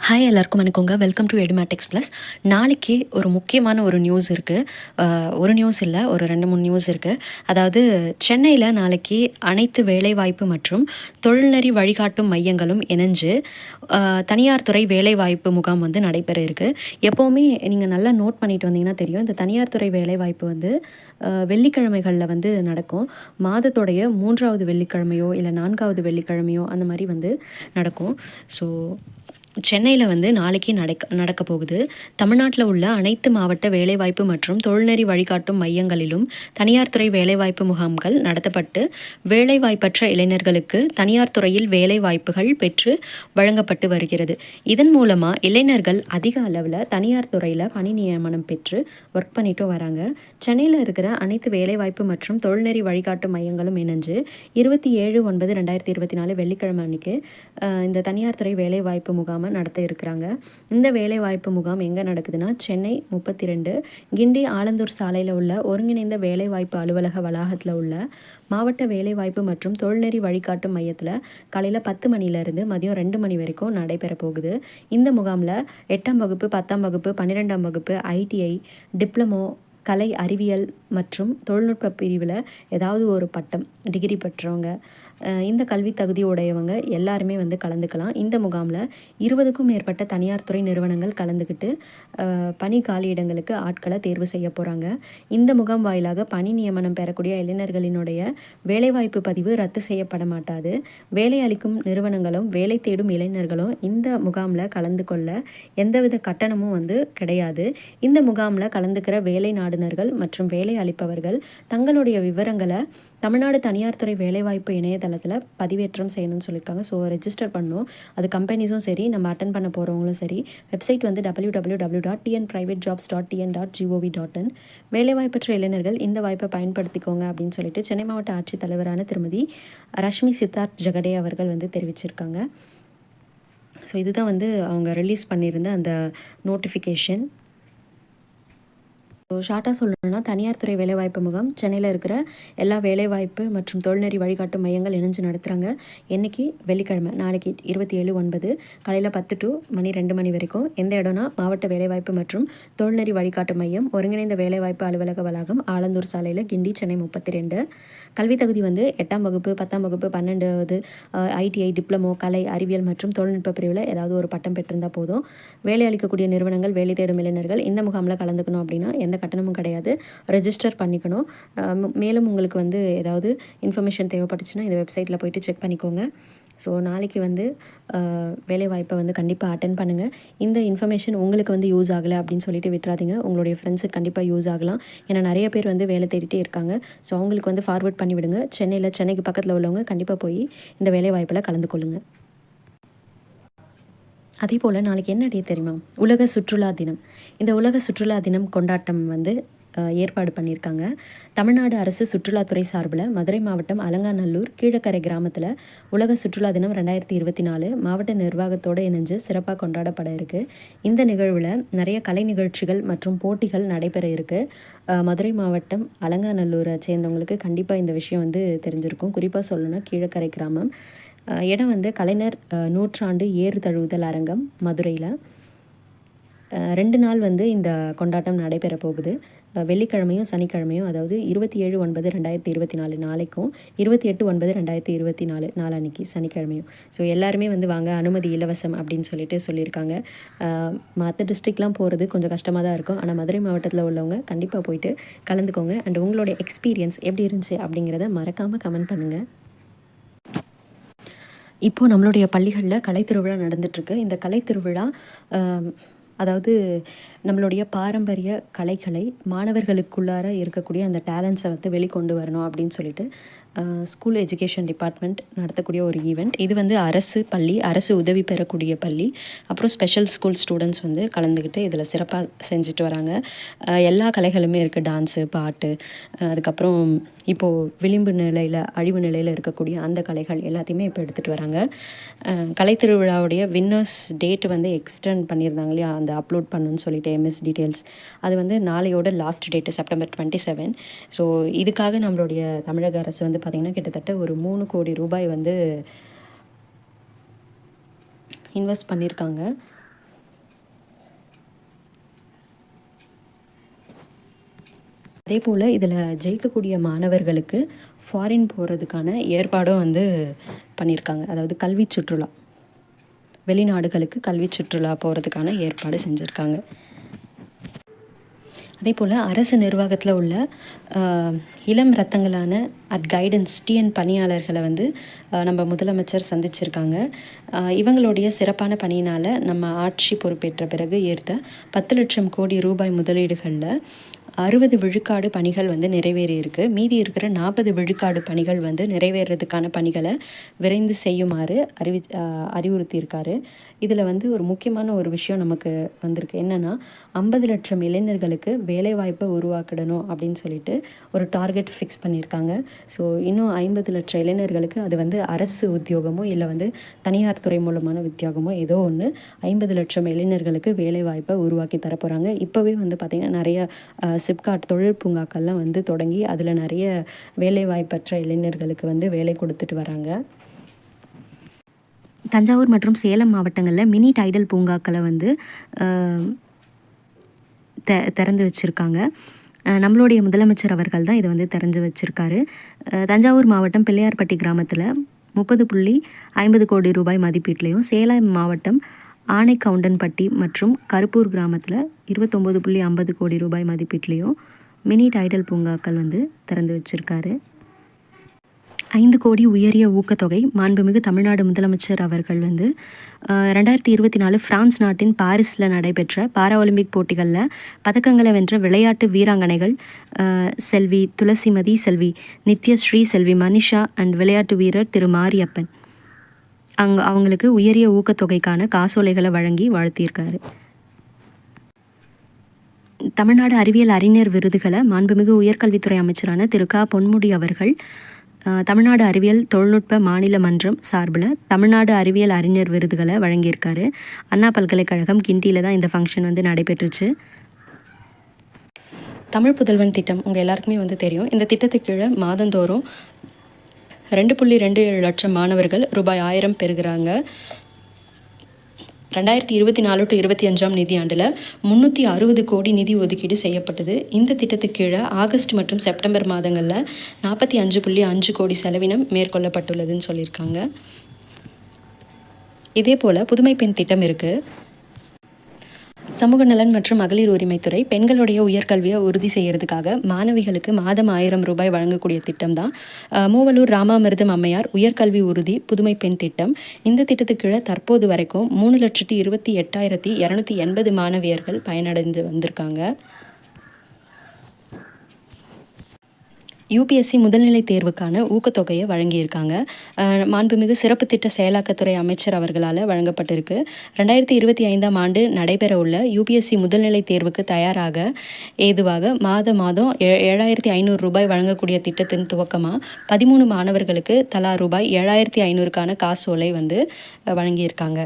Hi எல்லாருக்கும் வணக்கங்க. Welcome to Edumatics plus நாளைக்கு ஒரு முக்கியமான ஒரு நியூஸ் இருக்குது ஒரு நியூஸ் இல்லை ஒரு ரெண்டு மூணு நியூஸ் இருக்குது அதாவது சென்னையில் நாளைக்கு அனைத்து வேலைவாய்ப்பு மற்றும் தொழில்நெறி வழிகாட்டும் மையங்களும் இணைஞ்சு தனியார் துறை வேலைவாய்ப்பு முகாம் வந்து நடைபெற இருக்குது எப்போவுமே நீங்கள் நல்லா நோட் பண்ணிட்டு வந்தீங்கன்னா தெரியும். இந்த தனியார் துறை வேலைவாய்ப்பு வந்து வெள்ளிக்கிழமைகளில் வந்து நடக்கும். மாதத்துடைய மூன்றாவது வெள்ளிக்கிழமையோ இல்லை நான்காவது வெள்ளிக்கிழமையோ அந்த மாதிரி வந்து நடக்கும். ஸோ சென்னையில் வந்து நாளைக்கு நடக்க நடக்க போகுது. தமிழ்நாட்டில் உள்ள அனைத்து மாவட்ட வேலைவாய்ப்பு மற்றும் தொழில்நெறி வழிகாட்டும் மையங்களிலும் தனியார் துறை வேலைவாய்ப்பு முகாம்கள் நடத்தப்பட்டு வேலைவாய்ப்பற்ற இளைஞர்களுக்கு தனியார் துறையில் வேலைவாய்ப்புகள் பெற்று வழங்கப்பட்டு வருகிறது. இதன் மூலமாக இளைஞர்கள் அதிக அளவில் தனியார் துறையில் பணி நியமனம் பெற்று ஒர்க் பண்ணிட்டும் வராங்க. சென்னையில் இருக்கிற அனைத்து வேலைவாய்ப்பு மற்றும் தொழில்நெறி வழிகாட்டும் மையங்களும் இணைஞ்சு இருபத்தி ஏழு ஒன்பது ரெண்டாயிரத்தி இருபத்தி நாலு வெள்ளிக்கிழமை அன்னைக்கு இந்த தனியார் துறை வேலைவாய்ப்பு முகாம் நடத்த இருக்கிறாங்க. இந்த வேலைவாய்ப்பு முகாம் எங்கே நடக்குதுன்னா சென்னை முப்பத்தி ரெண்டு கிண்டி ஆலந்தூர் சாலையில் உள்ள ஒருங்கிணைந்த வேலைவாய்ப்பு அலுவலக வளாகத்தில் உள்ள மாவட்ட வேலைவாய்ப்பு மற்றும் தொழில்நெறி வழிகாட்டும் மையத்தில் காலையில் பத்து மணிலேருந்து மதியம் ரெண்டு மணி வரைக்கும் நடைபெற போகுது. இந்த முகாமில் எட்டாம் வகுப்பு பத்தாம் வகுப்பு பன்னிரெண்டாம் வகுப்பு ஐடிஐ டிப்ளமோ கலை அறிவியல் மற்றும் தொழில்நுட்ப பிரிவில் ஏதாவது ஒரு பட்டம் டிகிரி பெற்றவங்க இந்த கல்வி தகுதி உடையவங்க எல்லாருமே வந்து கலந்துக்கலாம். இந்த முகாமில் இருபதுக்கும் மேற்பட்ட தனியார் துறை நிறுவனங்கள் கலந்துக்கிட்டு பணி காலியிடங்களுக்கு ஆட்களை தேர்வு செய்ய போகிறாங்க இந்த முகாம் வாயிலாக பணி நியமனம் பெறக்கூடிய இளைஞர்களினுடைய வேலைவாய்ப்பு பதிவு ரத்து செய்யப்பட மாட்டாது. வேலை அளிக்கும் நிறுவனங்களும் வேலை தேடும் இளைஞர்களும் இந்த முகாமில் கலந்து கொள்ள எந்தவித கட்டணமும் வந்து கிடையாது. இந்த முகாமில் கலந்துக்கிற வேலை நாடுனர்கள் மற்றும் வேலை அளிப்பவர்கள் தங்களுடைய விவரங்களை தமிழ்நாடு தனியார் துறை வேலைவாய்ப்பு இணையதளத்தில் பதிவேற்றம் செய்யணும்னு சொல்லியிருக்காங்க ஸோ ரெஜிஸ்டர் பண்ணணும் அது கம்பெனிஸும் சரி நம்ம அட்டன் பண்ண போகிறவங்களும் சரி வெப்சைட் வந்து W W W dot TN private jobs dot TN dot GOV dot in வேலைவாய்ப்பற்ற இளைஞர்கள் இந்த வாய்ப்பை பயன்படுத்திக்கோங்க அப்படின்னு சொல்லிட்டு சென்னை மாவட்ட ஆட்சித்தலைவரான திருமதி ரஷ்மி சித்தார்த் ஜெகடே அவர்கள் வந்து தெரிவிச்சிருக்காங்க. ஸோ இதுதான் வந்து அவங்க ரிலீஸ் பண்ணியிருந்த அந்த நோட்டிஃபிகேஷன் ஷார்ட்டாக சொல்லணும்னா தனியார் துறை வேலைவாய்ப்பு முகாம் சென்னையில் இருக்கிற எல்லா வேலைவாய்ப்பு மற்றும் தொழில்நெறி வழிகாட்டு மையங்கள் இணைஞ்சு நடத்துகிறாங்க என்றைக்கு வெள்ளிக்கிழமை. நாளைக்கு இருபத்தி ஏழு ஒன்பது. காலையில் பத்து டு மணி ரெண்டு மணி வரைக்கும் எந்த இடம்னா மாவட்ட வேலைவாய்ப்பு மற்றும் தொழில்நெறி வழிகாட்டு மையம் ஒருங்கிணைந்த வேலைவாய்ப்பு அலுவலக வளாகம் ஆலந்தூர் சாலையில் கிண்டி சென்னை முப்பத்தி ரெண்டு கல்வி தகுதி வந்து எட்டாம் வகுப்பு பத்தாம் வகுப்பு பன்னெண்டாவது ஐடிஐ டிப்ளமோ கலை அறிவியல் மற்றும் தொழில்நுட்ப பிரிவில் ஏதாவது ஒரு பட்டம் பெற்றிருந்தால் போதும். வேலை அளிக்கக்கூடிய நிறுவனங்கள் வேலை தேடும் இளைஞர்கள் இந்த முகாமில் கலந்துக்கணும் அப்படின்னா எந்த கட்டணமும் கிடையாது. ரெஜிஸ்டர் பண்ணிக்கணும். மேலும் உங்களுக்கு வந்து ஏதாவது இன்ஃபர்மேஷன் தேவைப்பட்டுச்சுன்னா இந்த வெப்சைட்டில் போயிட்டு செக் பண்ணிக்கோங்க. ஸோ நாளைக்கு வந்து வேலைவாய்ப்பை வந்து கண்டிப்பாக அட்டன் பண்ணுங்கள் இந்த இன்ஃபர்மேஷன் உங்களுக்கு வந்து யூஸ் ஆகலை அப்படின்னு சொல்லிட்டு விட்டுறாதீங்க. உங்களுடைய ஃப்ரெண்ட்ஸுக்கு கண்டிப்பாக யூஸ் ஆகலாம். ஏன்னா நிறைய பேர் வந்து வேலை தேடிட்டே இருக்காங்க. ஸோ அவங்களுக்கு வந்து ஃபார்வர்ட் பண்ணி விடுங்க சென்னையில் சென்னைக்கு பக்கத்தில் உள்ளவங்க கண்டிப்பாக போய் இந்த வேலைவாய்ப்பில் கலந்து கொள்ளுங்கள் அதே போல் நாளைக்கு என்ன டே தெரியுமா? உலக சுற்றுலா தினம். இந்த உலக சுற்றுலா தினம் கொண்டாட்டம் வந்து ஏற்பாடு பண்ணியிருக்காங்க. தமிழ்நாடு அரசு சுற்றுலாத்துறை சார்பில் மதுரை மாவட்டம் அலங்காநல்லூர் கீழக்கரை கிராமத்தில் உலக சுற்றுலா தினம் ரெண்டாயிரத்தி இருபத்தி நாலு மாவட்ட நிர்வாகத்தோடு இணைஞ்சு சிறப்பாக கொண்டாடப்பட இருக்குது இந்த நிகழ்வில் நிறைய கலை நிகழ்ச்சிகள் மற்றும் போட்டிகள் நடைபெற இருக்குது மதுரை மாவட்டம் அலங்காநல்லூரை சேர்ந்தவங்களுக்கு கண்டிப்பாக இந்த விஷயம் வந்து தெரிஞ்சிருக்கும். குறிப்பாக சொல்லணும்னா கீழக்கரை கிராமம். இடம் வந்து கலைஞர் நூற்றாண்டு ஏறு தழுவுதல் அரங்கம் மதுரையில். ரெண்டு நாள் வந்து இந்த கொண்டாட்டம் நடைபெற போகுது. வெள்ளிக்கிழமையும் சனிக்கிழமையும் அதாவது இருபத்தி ஏழு ஒன்பது ரெண்டாயிரத்தி இருபத்தி நாலு நாளைக்கும் இருபத்தி எட்டு ஒன்பது ரெண்டாயிரத்தி இருபத்தி நாலு நாளான்னைக்கு சனிக்கிழமையும். ஸோ எல்லாருமே வந்து வாங்க அனுமதி இலவசம் அப்படின்னு சொல்லிட்டு சொல்லியிருக்காங்க. மற்ற டிஸ்ட்ரிக்ட்லாம் போகிறது கொஞ்சம் கஷ்டமாக தான் இருக்கும். ஆனால் மதுரை மாவட்டத்தில் உள்ளவங்க கண்டிப்பாக போயிட்டு கலந்துக்கோங்க. அண்ட் உங்களுடைய எக்ஸ்பீரியன்ஸ் எப்படி இருந்துச்சு அப்படிங்கிறத மறக்காமல் கமெண்ட் பண்ணுங்கள் இப்போது நம்மளுடைய பள்ளிகளில் கலைத்திருவிழா நடந்துட்டுருக்கு. இந்த கலைத்திருவிழா அதாவது நம்மளுடைய பாரம்பரிய கலைகளை மாணவர்களுக்குள்ளார இருக்கக்கூடிய அந்த டேலண்ட்ஸை வந்து வெளிக்கொண்டு வரணும் அப்படின்னு சொல்லிட்டு ஸ்கூல் எஜுகேஷன் டிபார்ட்மெண்ட் நடத்தக்கூடிய ஒரு ஈவெண்ட் இது வந்து அரசு பள்ளி அரசு உதவி பெறக்கூடிய பள்ளி. அப்புறம் ஸ்பெஷல் ஸ்கூல் ஸ்டூடெண்ட்ஸ் வந்து கலந்துக்கிட்டு இதில் சிறப்பாக செஞ்சுட்டு வராங்க. எல்லா கலைகளுமே இருக்குது டான்ஸு பாட்டு அதுக்கப்புறம் இப்போது விளிம்பு நிலையில் அழிவு நிலையில் இருக்கக்கூடிய அந்த கலைகள் எல்லாத்தையுமே இப்போ எடுத்துகிட்டு வராங்க. கலை திருவிழாவுடைய வின்னர்ஸ் டேட் வந்து எக்ஸ்டெண்ட் பண்ணியிருந்தாங்க இல்லையா? அந்த அப்லோட் பண்ணுன்னு சொல்லிட்டு எம்எஸ் டீட்டெயில்ஸ் அது வந்து நாளையோட last date September twenty seven so இதுக்காக நம்மளுடைய தமிழக அரசு வந்து பார்த்திங்கன்னா கிட்டத்தட்ட ஒரு மூணு கோடி ரூபாய் வந்து இன்வெஸ்ட் பண்ணியிருக்காங்க அதே போல் இதில் ஜெயிக்கக்கூடிய மாணவர்களுக்கு ஃபாரின் போகிறதுக்கான ஏற்பாடும் வந்து பண்ணியிருக்காங்க அதாவது கல்வி சுற்றுலா. வெளிநாடுகளுக்கு கல்வி சுற்றுலா போகிறதுக்கான ஏற்பாடு செஞ்சுருக்காங்க. அதே போல் அரசு நிர்வாகத்தில் உள்ள இளம் ரத்தங்களான அட் கைடன்ஸ் டிஎன் பணியாளர்களை வந்து நம்ம முதலமைச்சர் சந்திச்சிருக்காங்க. இவங்களுடைய சிறப்பான பணியினால் நம்ம ஆட்சி பொறுப்பேற்ற பிறகு ஏற்ற பத்து லட்சம் கோடி ரூபாய் முதலீடுகளில் அறுபது விழுக்காடு பணிகள் வந்து நிறைவேறி இருக்கு மீதி இருக்கிற நாற்பது விழுக்காடு பணிகள் வந்து நிறைவேறதுக்கான பணிகளை விரைந்து செய்யுமாறு அறிவி அறிவுறுத்தியிருக்காரு. இதில் வந்து ஒரு முக்கியமான ஒரு விஷயம் நமக்கு வந்திருக்கு. என்னென்னா ஐம்பது லட்சம் இளைஞர்களுக்கு வேலைவாய்ப்பை உருவாக்கிடணும் அப்படின்னு சொல்லிட்டு ஒரு டார்கெட் ஃபிக்ஸ் பண்ணியிருக்காங்க. ஸோ இன்னும் ஐம்பது லட்சம் இளைஞர்களுக்கு அது வந்து அரசு உத்தியோகமோ இல்லை வந்து தனியார் துறை மூலமான உத்தியோகமோ ஏதோ ஒன்று ஐம்பது லட்சம் இளைஞர்களுக்கு வேலைவாய்ப்பை உருவாக்கி தரப்போகிறாங்க இப்போவே வந்து பார்த்திங்கன்னா நிறைய சிப்காட் தொழில் பூங்காக்கள்லாம் வந்து தொடங்கி அதில் நிறைய வேலைவாய்ப்பற்ற இளைஞர்களுக்கு வந்து வேலை கொடுத்துட்டு வராங்க. தஞ்சாவூர் மற்றும் சேலம் மாவட்டங்களில் மினி டைடல் பூங்காக்களை வந்து அஹ், தெ திறந்து வச்சுருக்காங்க. நம்மளுடைய முதலமைச்சர் அவர்கள் தான் இதை வந்து திறந்து வச்சுருக்காரு. தஞ்சாவூர் மாவட்டம் பிள்ளையார்பட்டி கிராமத்தில் முப்பது புள்ளி ஐம்பது கோடி ரூபாய் மதிப்பீட்லேயும் சேலம் மாவட்டம் ஆனைக்கவுண்டன்பட்டி மற்றும் கருப்பூர் கிராமத்தில் இருபத்தொம்போது புள்ளி ஐம்பது கோடி ரூபாய் மதிப்பீட்லேயும் மினி டைடல் பூங்காக்கள் வந்து திறந்து வச்சுருக்காரு. ஐந்து கோடி உயரிய ஊக்கத்தொகை மாண்புமிகு தமிழ்நாடு முதலமைச்சர் அவர்கள் வந்து ரெண்டாயிரத்தி இருபத்தி நாலு பிரான்ஸ் நாட்டின் பாரிஸில் நடைபெற்ற பாரா ஒலிம்பிக் போட்டிகளில் பதக்கங்களை வென்ற விளையாட்டு வீராங்கனைகள் செல்வி துளசிமதி செல்வி நித்யஸ்ரீ செல்வி மனிஷா அண்ட் விளையாட்டு வீரர் திரு மாரியப்பன். அங்க அவங்களுக்கு உயரிய ஊக்கத்தொகைக்கான காசோலைகளை வழங்கி வாழ்த்தியிருக்காரு. தமிழ்நாடு அறிவியல் அறிஞர் விருதுகளை மாண்புமிகு உயர்கல்வித்துறை அமைச்சரான திரு. க. பொன்முடி அவர்கள் தமிழ்நாடு அறிவியல் தொழில்நுட்ப மாநில மன்றம் சார்பில் தமிழ்நாடு அறிவியல் அறிஞர் விருதுகளை வழங்கியிருக்காரு. அண்ணா பல்கலைக்கழகம் கிண்டியில் தான் இந்த ஃபங்க்ஷன் வந்து நடைபெற்றுச்சு. தமிழ் புதல்வன் திட்டம் உங்கள் எல்லாருக்குமே வந்து தெரியும். இந்த திட்டத்துக்கு கீழே மாதந்தோறும் ரெண்டு புள்ளி ரெண்டு ஏழு லட்சம் மாணவர்கள் ரூபாய் ஆயிரம் பெறுகிறாங்க. ரெண்டாயிரத்தி இருபத்தி நாலு டு இருபத்தி அஞ்சாம் நிதியாண்டில் முந்நூற்றி அறுபது கோடி நிதி ஒதுக்கீடு செய்யப்பட்டது. இந்த திட்டத்துக்கு கீழே ஆகஸ்ட் மற்றும் செப்டம்பர் மாதங்களில் நாற்பத்தி அஞ்சு புள்ளி அஞ்சு கோடி செலவினம் மேற்கொள்ளப்பட்டுள்ளதுன்னு சொல்லியிருக்காங்க. இதே போல் புதுமை பெண் திட்டம் இருக்குது சமூக நலன் மற்றும் மகளிர் உரிமைத்துறை பெண்களுடைய உயர்கல்வியை உறுதி செய்யறதுக்காக மாணவிகளுக்கு மாதம் ஆயிரம் ரூபாய் வழங்கக்கூடிய திட்டம் தான் மூவலூர் ராமாமிர்தம் அம்மையார் உயர்கல்வி உறுதி புதுமை பெண் திட்டம். இந்த திட்டத்துக்கீழே தற்போது வரைக்கும் மூணு லட்சத்தி இருபத்தி எட்டாயிரத்தி இரநூத்தி எண்பது மாணவியர்கள் பயனடைந்து வந்திருக்காங்க. யூபிஎஸ்சி முதல்நிலை தேர்வுக்கான ஊக்கத்தொகையை வழங்கியிருக்காங்க. மாண்புமிகு சிறப்பு திட்ட செயலாக்கத்துறை அமைச்சர் அவர்களால் வழங்கப்பட்டிருக்கு. ரெண்டாயிரத்தி இருபத்தி ஐந்தாம் ஆண்டு நடைபெற உள்ள யூபிஎஸ்சி முதல்நிலை தேர்வுக்கு தயாராக ஏதுவாக மாத மாதம் ஏ ஏழாயிரத்தி ஐநூறு ரூபாய் வழங்கக்கூடிய திட்டத்தின் துவக்கமாக பதிமூணு மாணவர்களுக்கு தலா ரூபாய் ஏழாயிரத்தி ஐநூறுக்கான காசோலை வந்து வழங்கியிருக்காங்க.